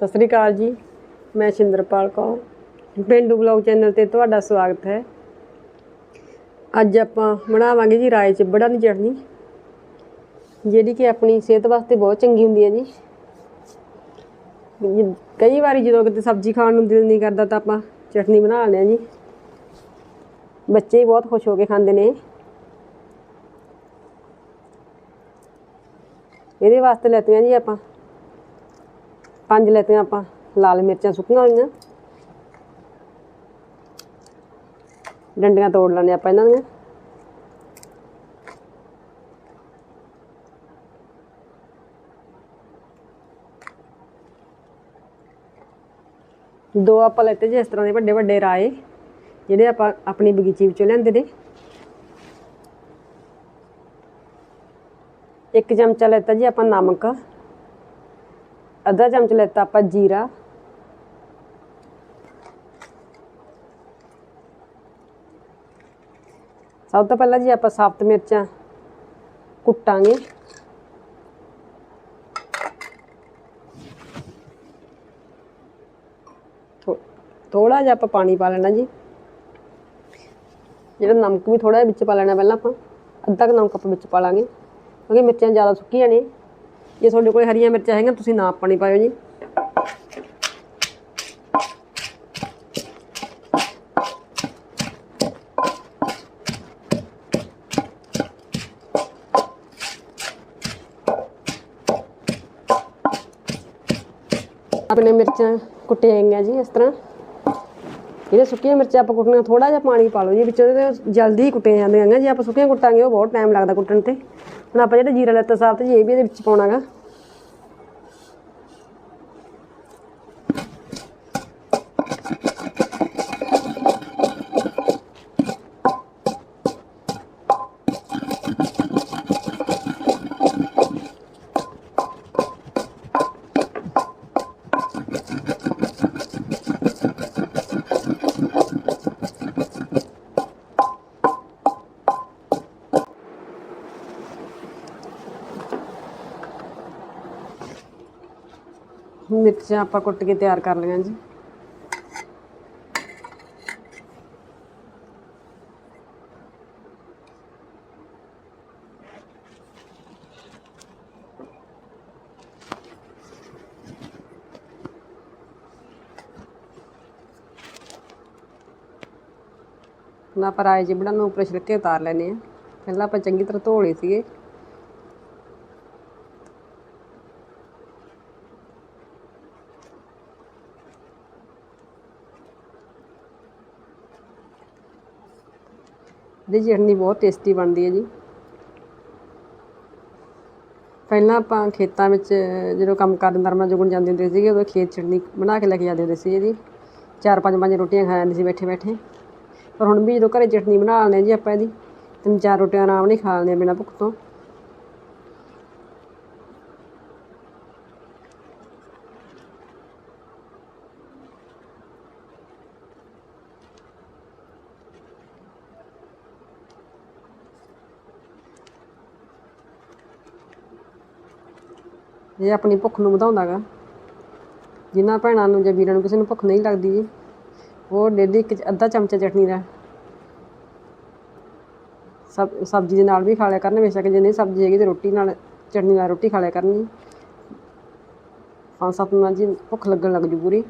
ਸਤਿ ਸ੍ਰੀ ਅਕਾਲ ਜੀ। ਮੈਂ ਸ਼ਿੰਦਰਪਾਲ ਕੌਰ। ਪਿੰਡੂ ਬਲੌਗ ਚੈਨਲ ਤੇ ਤੁਹਾਡਾ ਸਵਾਗਤ ਹੈ। ਅੱਜ ਆਪਾਂ ਬਣਾਵਾਂਗੇ ਜੀ ਰਾਏ ਚਿੱਬੜਾਂ ਦੀ ਚਟਨੀ, ਜਿਹੜੀ ਕਿ ਆਪਣੀ ਸਿਹਤ ਵਾਸਤੇ ਬਹੁਤ ਚੰਗੀ ਹੁੰਦੀ ਹੈ ਜੀ। ਕਈ ਵਾਰੀ ਜਦੋਂ ਕਿਤੇ ਸਬਜ਼ੀ ਖਾਣ ਨੂੰ ਦਿਲ ਨਹੀਂ ਕਰਦਾ ਤਾਂ ਆਪਾਂ ਚਟਨੀ ਬਣਾ ਲੈਂਦੇ ਹਾਂ ਜੀ। ਬੱਚੇ ਬਹੁਤ ਖੁਸ਼ ਹੋ ਕੇ ਖਾਂਦੇ ਨੇ। ਇਹਦੇ ਵਾਸਤੇ ਲੈਤੀਆਂ ਜੀ ਆਪਾਂ। ਪੰਜ ਲੈਤੀਆਂ ਆਪਾਂ ਲਾਲ ਮਿਰਚਾਂ ਸੁੱਕੀਆਂ ਹੋਈਆਂ। ਡੰਡੀਆਂ ਤੋੜ ਲੈਣੇ ਆਪਾਂ ਇਹਨਾਂ ਦੀਆਂ ਦੋ ਆਪਾਂ ਲੈਤੇ ਜੀ ਇਸ ਤਰ੍ਹਾਂ ਦੇ ਵੱਡੇ ਵੱਡੇ ਰਾਏ, ਜਿਹੜੇ ਆਪਾਂ ਆਪਣੀ ਬਗੀਚੀ ਵਿੱਚੋਂ ਲਿਆਂਦੇ ਨੇ। ਇੱਕ ਚਮਚਾ ਲੈਤਾ ਜੀ ਆਪਾਂ ਨਮਕ। ਅੱਧਾ ਚਮਚ ਲੈਤਾ ਆਪਾਂ ਜੀਰਾ। ਸਭ ਤੋਂ ਪਹਿਲਾਂ ਜੀ ਆਪਾਂ ਸਾਬਤ ਮਿਰਚਾਂ ਕੁੱਟਾਂਗੇ। ਥੋੜਾ ਜਿਹਾ ਆਪਾਂ ਪਾਣੀ ਪਾ ਲੈਣਾ ਜੀ। ਜਿਹੜਾ ਨਮਕ ਵੀ ਥੋੜਾ ਜਿਹਾ ਵਿੱਚ ਪਾ ਲੈਣਾ ਪਹਿਲਾਂ ਆਪਾਂ। ਅੱਧਾ ਕੁ ਨਮਕ ਆਪਾਂ ਵਿੱਚ ਪਾ ਲਾਂਗੇ, ਕਿਉਂਕਿ ਮਿਰਚਾਂ ਜ਼ਿਆਦਾ ਸੁੱਕੀਆਂ ਨੇ। ਜੇ ਤੁਹਾਡੇ ਕੋਲ ਹਰੀਆਂ ਮਿਰਚਾਂ ਹੈਗੀਆਂ, ਤੁਸੀਂ ਨਾ ਪਾਣੀ ਪਾਇਓ ਜੀ। ਆਪਣੇ ਮਿਰਚਾਂ ਕੁੱਟੀਆਂ ਗਈਆਂ ਜੀ ਇਸ ਤਰ੍ਹਾਂ। ਜਿਹੜੇ ਸੁੱਕੀਆਂ ਮਿਰਚਾਂ ਆਪਾਂ ਕੁੱਟਣੀਆਂ ਥੋੜਾ ਜਿਹਾ ਪਾਣੀ ਪਾ ਲਓ ਜੀ, ਵਿੱਚ ਉਹਦੇ ਜਲਦੀ ਹੀ ਕੁੱਟੀਆਂ ਜਾਂਦੀਆਂ ਹੈਗੀਆਂ ਜੇ ਆਪਾਂ ਸੁੱਕੀਆਂ ਕੁੱਟਾਂਗੇ, ਉਹ ਬਹੁਤ ਟਾਈਮ ਲੱਗਦਾ ਕੁੱਟਣ ਤੇ। ਹੁਣ ਆਪਾਂ ਜਿਹੜਾ ਜੀਰਾ ਲੱਤਾ ਸਾਬਤ ਜੀ ਇਹ ਵੀ ਇਹਦੇ ਵਿੱਚ ਪਾਉਣਾਗਾ। ਮਿਰਚਾਂ ਆਪਾਂ ਕੁੱਟ ਕੇ ਤਿਆਰ ਕਰ ਲਈਆਂ ਜੀ। ਨਾ ਆਪਾਂ ਰਾਏ ਜਿਬੜਾਂ ਨੂੰ ਉੱਪਰ ਛਿਲਕੇ ਉਤਾਰ ਲੈਣੇ ਆ ਪਹਿਲਾਂ ਆਪਾਂ ਚੰਗੀ ਤਰ੍ਹਾਂ ਧੋ ਲਏ ਸੀਗੇ। ਇਹਦੀ ਚਟਨੀ ਬਹੁਤ ਟੇਸਟੀ ਬਣਦੀ ਹੈ ਜੀ। ਪਹਿਲਾਂ ਆਪਾਂ ਖੇਤਾਂ ਵਿੱਚ ਜਦੋਂ ਕੰਮ ਕਰਨ ਨਰਮਾ ਜੁਗਣ ਜਾਂਦੇ ਹੁੰਦੇ ਸੀਗੇ, ਉਦੋਂ ਖੇਤ ਚਟਨੀ ਬਣਾ ਕੇ ਲੈ ਕੇ ਜਾਂਦੇ ਹੁੰਦੇ ਸੀ ਜੀ। ਚਾਰ ਪੰਜ ਪੰਜ ਰੋਟੀਆਂ ਖਾ ਜਾਂਦੇ ਸੀ ਬੈਠੇ ਬੈਠੇ। ਪਰ ਹੁਣ ਵੀ ਜਦੋਂ ਘਰੇ ਚਟਨੀ ਬਣਾ ਲੈਂਦੇ ਜੀ ਆਪਾਂ ਇਹਦੀ, ਤਿੰਨ ਚਾਰ ਰੋਟੀਆਂ ਆਰਾਮ ਨਾਲ ਖਾ ਲੈਂਦੇ ਬਿਨਾਂ ਭੁੱਖ ਤੋਂ। ਇਹ ਆਪਣੀ ਭੁੱਖ ਨੂੰ ਵਧਾਉਂਦਾ ਗਾ। ਜਿਨ੍ਹਾਂ ਭੈਣਾਂ ਨੂੰ ਜਾਂ ਵੀਰਾਂ ਨੂੰ ਕਿਸੇ ਨੂੰ ਭੁੱਖ ਨਹੀਂ ਲੱਗਦੀ ਜੀ ਉਹ ਡੇਲੀ ਇੱਕ ਅੱਧਾ ਚਮਚਾ ਚਟਨੀ ਦਾ ਸਬ, ਸਬਜ਼ੀ ਦੇ ਨਾਲ ਵੀ ਖਾ ਲਿਆ ਕਰਨ। ਬੇਸ਼ੱਕ ਜੇ ਨਹੀਂ ਸਬਜ਼ੀ ਹੈਗੀ ਤੇ ਰੋਟੀ ਨਾਲ, ਚਟਨੀ ਨਾਲ ਰੋਟੀ ਖਾ ਲਿਆ ਕਰਨ ਜੀ ਪੰਜ ਸੱਤ ਨਾਲ ਜੀ ਭੁੱਖ ਲੱਗਣ ਲੱਗ ਜੂ ਪੂਰੀ।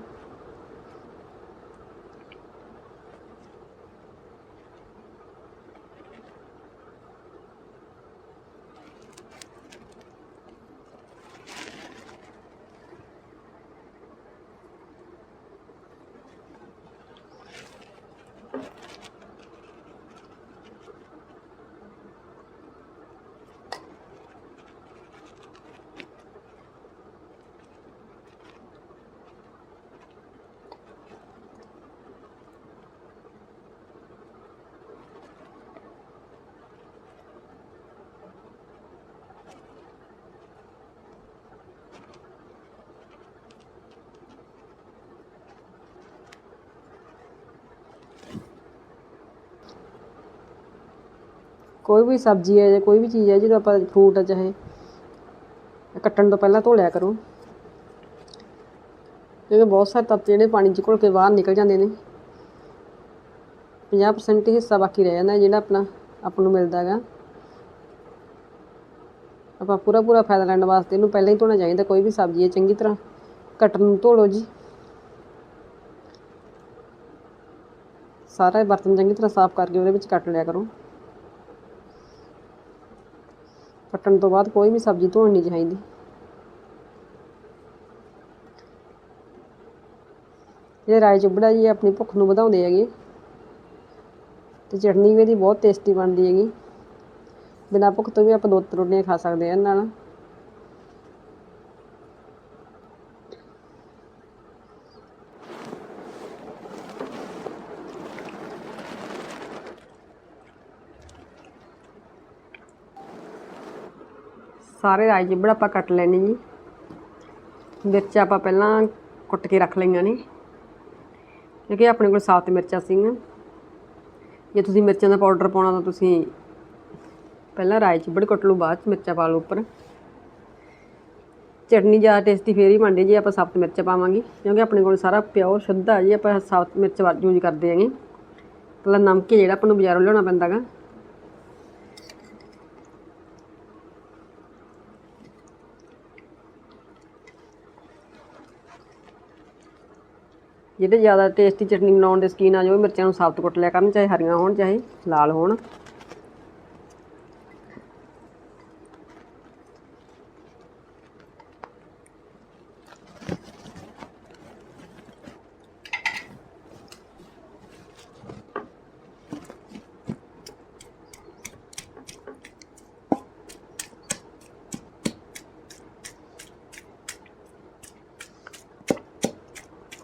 ਕੋਈ ਵੀ ਸਬਜ਼ੀ ਹੈ ਜਾਂ ਕੋਈ ਵੀ ਚੀਜ਼ ਹੈ ਜਦੋਂ ਆਪਾਂ ਫਰੂਟ ਚਾਹੇ ਕੱਟਣ ਤੋਂ ਪਹਿਲਾਂ ਧੋ ਲਿਆ ਕਰੋ। ਕਿਉਂਕਿ ਬਹੁਤ ਸਾਰੇ ਤੱਤ ਜਿਹੜੇ ਪਾਣੀ 'ਚ ਘੁਲ ਕੇ ਬਾਹਰ ਨਿਕਲ ਜਾਂਦੇ ਨੇ। 50% ਹਿੱਸਾ ਬਾਕੀ ਰਹਿ ਜਾਂਦਾ ਜਿਹੜਾ ਆਪਣਾ ਆਪਾਂ ਨੂੰ ਮਿਲਦਾ ਹੈਗਾ। ਆਪਾਂ ਪੂਰਾ ਪੂਰਾ ਫਾਇਦਾ ਲੈਣ ਵਾਸਤੇ ਇਹਨੂੰ ਪਹਿਲਾਂ ਹੀ ਧੋਣਾ ਚਾਹੀਦਾ, ਕੋਈ ਵੀ ਸਬਜ਼ੀ ਹੈ, ਚੰਗੀ ਤਰ੍ਹਾਂ ਕੱਟਣ ਨੂੰ ਧੋ ਲਓ ਜੀ। ਸਾਰਾ ਬਰਤਨ ਚੰਗੀ ਤਰ੍ਹਾਂ ਸਾਫ਼ ਕਰਕੇ ਉਹਦੇ ਵਿੱਚ ਕੱਟ ਲਿਆ ਕਰੋ। ਕੱਟਣ ਤੋਂ ਬਾਅਦ ਕੋਈ ਵੀ ਸਬਜ਼ੀ ਧੋਣੀ ਨਹੀਂ ਚਾਹੀਦੀ। ਇਹ ਰਾਈ ਚੁੱਬੜਾ ਜੀ ਆਪਣੀ ਭੁੱਖ ਨੂੰ ਵਧਾਉਂਦੇ ਹੈਗੇ। ਤੇ ਚਟਨੀ ਵੀ ਇਹਦੀ ਬਹੁਤ ਟੇਸਟੀ ਬਣਦੀ ਹੈਗੀ। ਬਿਨਾਂ ਭੁੱਖ ਤੋਂ ਵੀ ਆਪਾਂ ਦੋ ਤਿੰਨ ਰੋਟੀਆਂ ਖਾ ਸਕਦੇ ਹਾਂ ਇਹਨਾਂ ਨਾਲ। ਸਾਰੇ ਰਾਈ ਚਿੱਬੜ ਆਪਾਂ ਕੱਟ ਲੈਣੇ ਜੀ। ਮਿਰਚਾਂ ਆਪਾਂ ਪਹਿਲਾਂ ਕੁੱਟ ਕੇ ਰੱਖ ਲਈਆਂ ਨੇ। ਕਿਉਂਕਿ ਆਪਣੇ ਕੋਲ ਸਾਫਤ ਮਿਰਚਾਂ ਸੀਗੀਆਂ। ਜੇ ਤੁਸੀਂ ਮਿਰਚਾਂ ਦਾ ਪਾਊਡਰ ਪਾਉਣਾ ਤਾਂ ਤੁਸੀਂ ਪਹਿਲਾਂ ਰਾਈ ਚਿੱਬੜ ਕੁੱਟ ਲਓ, ਬਾਅਦ ਚ ਮਿਰਚਾਂ ਪਾ ਲਓ ਉੱਪਰ। ਚਟਨੀ ਜ਼ਿਆਦਾ ਟੇਸਟੀ ਫੇਰ ਹੀ ਬਣਦੀ ਜੇ, ਆਪਾਂ ਸਾਫਤ ਮਿਰਚ ਪਾਵਾਂਗੇ। ਕਿਉਂਕਿ ਆਪਣੇ ਕੋਲ ਸਾਰਾ ਪਿਓਰ, ਸ਼ੁੱਧ ਆ ਜੀ, ਆਪਾਂ ਸਾਫਤ ਮਿਰਚ ਯੂਜ਼ ਕਰਦੇ ਹੈਗੇ। ਪਹਿਲਾਂ ਨਮਕ ਜਿਹੜਾ ਆਪਾਂ ਨੂੰ ਬਾਜ਼ਾਰੋਂ ਲਿਆਉਣਾ ਪੈਂਦਾਗਾ ਜਿਹਦੇ ਜ਼ਿਆਦਾ ਟੇਸਟੀ ਚਟਨੀ ਬਣਾਉਣ ਦੇ ਸਕੀਨ ਆ ਜੋ ਮਿਰਚਾਂ ਨੂੰ ਸਾਬਤ ਕੁੱਟ ਲਿਆ ਕਰਨ, ਚਾਹੇ ਹਰੀਆਂ ਹੋਣ, ਚਾਹੇ ਲਾਲ ਹੋਣ।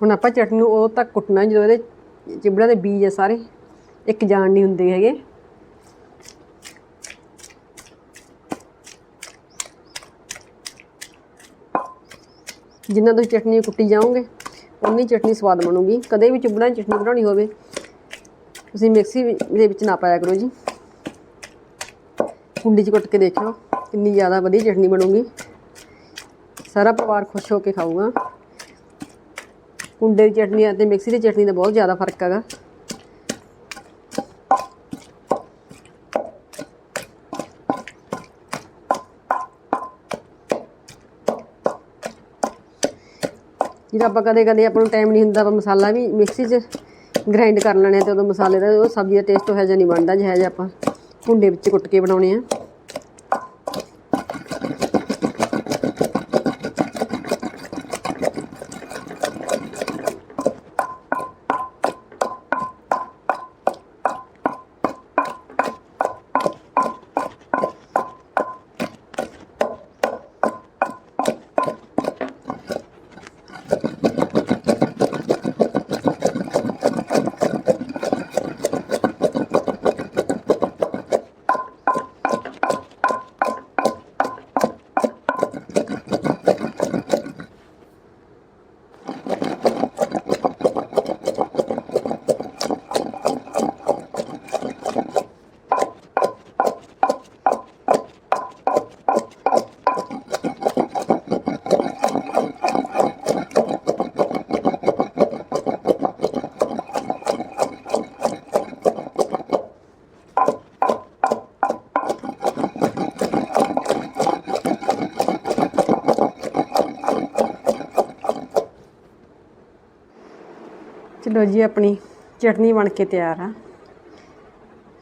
ਹੁਣ ਆਪਾਂ ਚਟਨੀ ਨੂੰ ਉਦੋਂ ਤੱਕ ਕੁੱਟਣਾ ਜਦੋਂ ਇਹਦੇ ਚਿਬੜਾਂ ਦੇ ਬੀਜ ਆ ਸਾਰੇ, ਇੱਕ ਜਾਨ ਨਹੀਂ ਹੁੰਦੇ ਹੈਗੇ। ਜਿੰਨਾ ਤੁਸੀਂ ਚਟਨੀ ਕੁੱਟੀ ਜਾਓਗੇ ਉਨੀ ਚਟਨੀ ਸਵਾਦ ਬਣੂਗੀ। ਕਦੇ ਵੀ ਚਿਬੜਾਂ ਦੀ ਚਟਨੀ ਬਣਾਉਣੀ ਹੋਵੇ, ਤੁਸੀਂ ਮਿਕਸੀ ਦੇ ਵਿੱਚ ਨਾ ਪਾਇਆ ਕਰੋ ਜੀ। ਕੁੰਡੀ 'ਚ ਕੁੱਟ ਕੇ ਦੇਖਿਓ, ਕਿੰਨੀ ਜ਼ਿਆਦਾ ਵਧੀਆ ਚਟਨੀ ਬਣੂਗੀ। ਸਾਰਾ ਪਰਿਵਾਰ ਖੁਸ਼ ਹੋ ਕੇ ਖਾਊਗਾ। ਕੁੰਡੇ ਦੀ ਚਟਨੀ ਅਤੇ ਮਿਕਸੀ ਦੀ ਚਟਨੀ ਦਾ ਬਹੁਤ ਜ਼ਿਆਦਾ ਫ਼ਰਕ ਹੈਗਾ। ਜਿਹੜਾ ਆਪਾਂ ਕਦੇ ਕਦੇ ਆਪਾਂ ਨੂੰ ਟਾਈਮ ਨਹੀਂ ਹੁੰਦਾ, ਆਪਾਂ ਮਸਾਲਾ ਵੀ ਮਿਕਸੀ 'ਚ ਗ੍ਰਾਈਂਡ ਕਰ ਲੈਣੇ ਤੇ ਉਦੋਂ ਮਸਾਲੇ ਦਾ ਉਹ ਸਬਜ਼ੀ ਦਾ ਟੇਸਟ ਉਹ ਜਿਹਾ ਨਹੀਂ ਬਣਦਾ, ਜਿਹਾ ਜਿਹਾ ਆਪਾਂ ਕੁੰਡੇ ਵਿੱਚ ਕੁੱਟ ਕੇ ਬਣਾਉਣੇ ਆ। ਚਲੋ ਜੀ, ਆਪਣੀ ਚਟਨੀ ਬਣ ਕੇ ਤਿਆਰ ਆ।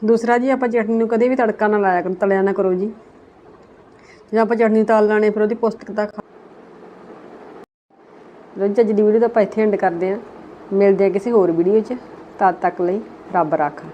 ਦੂਸਰਾ ਜੀ, ਆਪਾਂ ਚਟਨੀ ਨੂੰ ਕਦੇ ਵੀ ਤੜਕਾ ਨਾ ਲਾਇਆ ਕਰੋ, ਤਲਿਆ ਨਾ ਕਰੋ ਜੀ। ਜਦੋਂ ਆਪਾਂ ਚਟਨੀ ਤਾਲ ਲਾਣੇ, ਫਿਰ ਉਹਦੀ ਪੌਸ਼ਟਿਕਤਾ ਖਾ ਲੋ ਜੀ, ਅੱਜ ਦੀ ਵੀਡੀਓ ਤਾਂ ਆਪਾਂ ਇੱਥੇ ਐਂਡ ਕਰਦੇ ਆਂ ਮਿਲਦੇ ਆ ਕਿਸੇ ਹੋਰ ਵੀਡੀਓ 'ਚ। ਤਦ ਤੱਕ ਲਈ ਰੱਬ ਰਾਖਾ।